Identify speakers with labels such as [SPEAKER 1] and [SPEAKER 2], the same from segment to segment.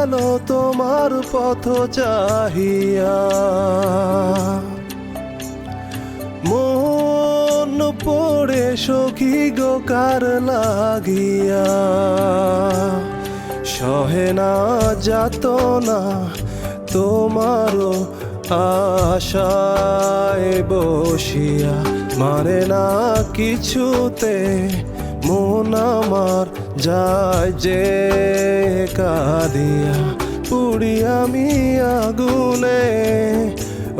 [SPEAKER 1] গেল তোমার পথ চাহিয়া। মন পড়ে সখী গো, কার লাগিয়া? সহে না, যাত না তোমারও আশায় বসিয়া। মানে না কিছুতে মন আমার যায় যে কাঁদিয়া পুড়ি আমি আগুনে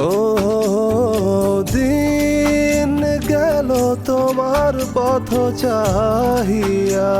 [SPEAKER 1] ও দিন গেল তোমার পথ চাহিয়া।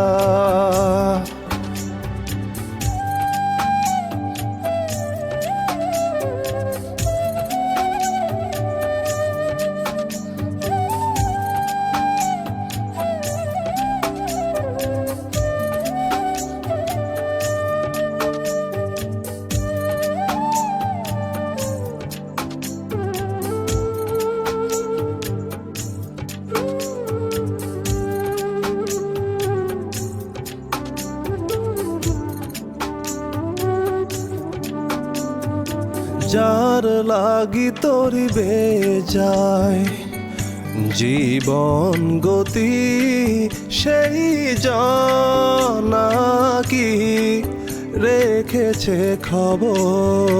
[SPEAKER 1] যার লাগি তোরি যায় জীবন গতি সেই জানাকি রেখেছে খবর।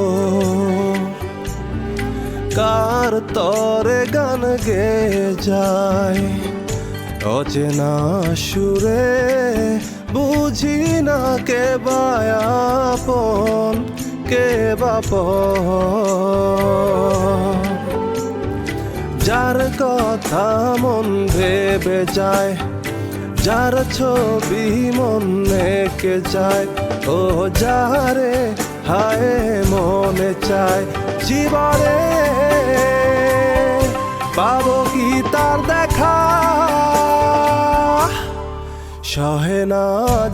[SPEAKER 1] কার তরে গান গে যায়, অচেনা সুরে বুঝি না কে বায়াপন কে বাপ যার কথা মন ভেবে যায়, যার ছবি মন এঁকে যায়, ও যারে হায় মনে চায়, জীবনে পাবো কি তার দেখা? সহে না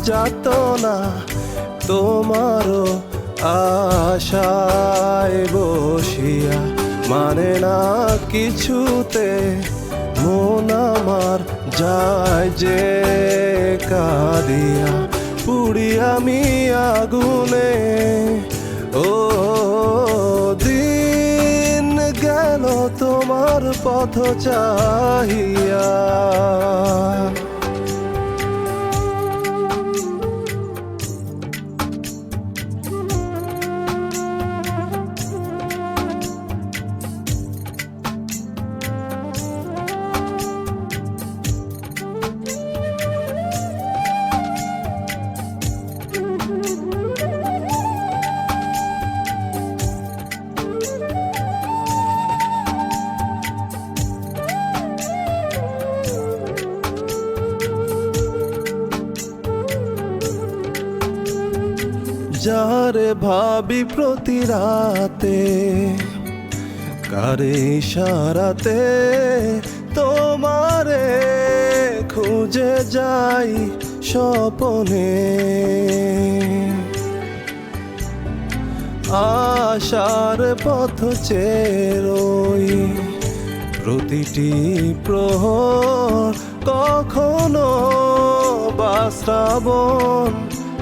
[SPEAKER 1] যাত না তোমারও আশায় বসিয়া মানে না কিছুতে, মন আমার যায় যে কাঁদিয়া পুড়ি আমি আগুনে ও দিন গেল তোমার পথ চাহিয়া। যারে ভাবি প্রতি রাতে, কারে সারাতে তোমারে খুঁজে যাই স্বপনে। আশার পথ চেরোই প্রতিটি প্রহর কখনো বা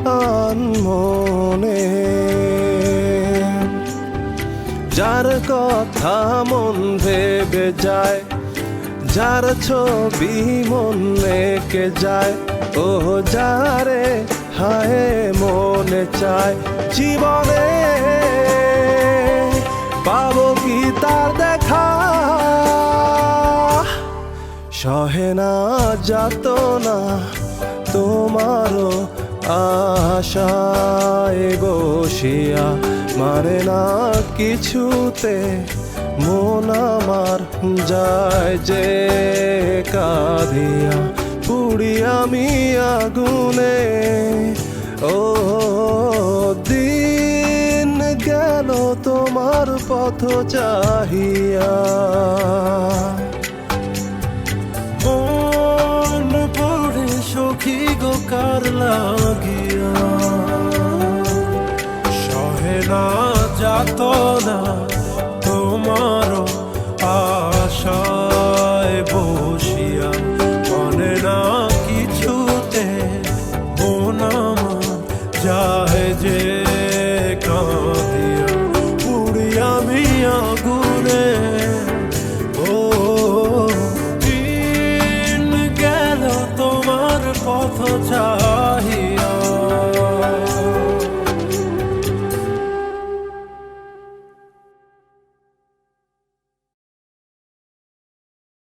[SPEAKER 1] আনমনে যার কথা মন ভেবে যায়, যার ছবি মন এঁকে যায়, ও যারে হায় মনে চায় জীবনে। পাবো কি তার দেখা? সহে না যাত না তোমারও আশায় বসিয়া মানে না কিছুতে, মন আমার যায় যে কাঁদিয়া পুড়ি আমি আগুনে ও দিন গেল তোমার পথ চাহিয়া।
[SPEAKER 2] পাখি গো কার লাগিয়া? সহে না যাত না তোমার আশা।